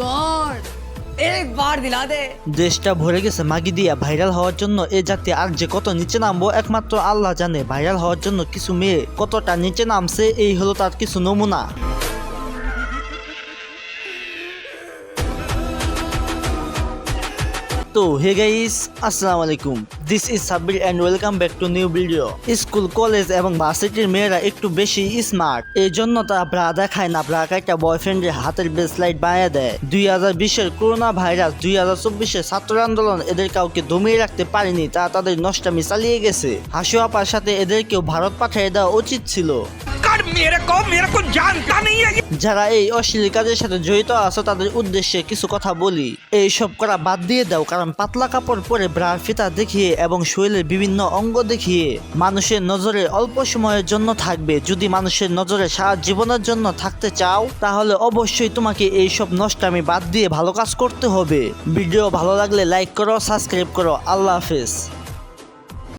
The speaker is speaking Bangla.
গড। দিলা দে। দেশটা ভরে গেছে মাগি দিয়া ভাইরাল হওয়ার জন্য এ জাতি আর যে কত নিচে নামবো, একমাত্র আল্লাহ জানে ভাইরাল হওয়ার জন্য কিছু মেয়ে কতটা নিচে নামছে, এই হলো তার কিছু নমুনা। তো হে গাইস আসসালামু আলাইকুম this is Sabbir and welcome back to new video school college এবং ভার্সিটির মেয়েরা একটু বেশি স্মার্ট এই জন্য তারা ব্রা দেখায় না ব্রা একটা বয়ফ্রেন্ডের হাতের ব্রেসলাইট বানিয়ে দেয়। দুই হাজার বিশের করোনা ভাইরাস দুই হাজার চব্বিশের ছাত্র আন্দোলন এদের কাউকে দমিয়ে রাখতে পারেনি তারা তাদের নষ্টামি চালিয়ে গেছে। হাসু আপার সাথে এদেরকেও ভারত পাঠিয়ে দেওয়া উচিত ছিল। জানতা নেই যারা এই অশ্লীল কাজের সাথে জড়িত আছো, তাদের উদ্দেশ্যে কিছু কথা বলি। এই সব করা বাদ দিয়ে দাও, কারণ পাতলা কাপড় পরে ব্রা ফিতা দেখিয়ে এবং শরীরের বিভিন্ন অঙ্গ দেখিয়ে মানুষের নজরে অল্প সময়ের জন্য থাকবে। যদি মানুষের নজরে সারা জীবনের জন্য থাকতে চাও, তাহলে অবশ্যই তোমাকে এই সব নষ্টামি বাদ দিয়ে ভালো কাজ করতে হবে। ভিডিও ভালো লাগলে লাইক করো সাবস্ক্রাইব করো। আল্লাহ হাফেজ।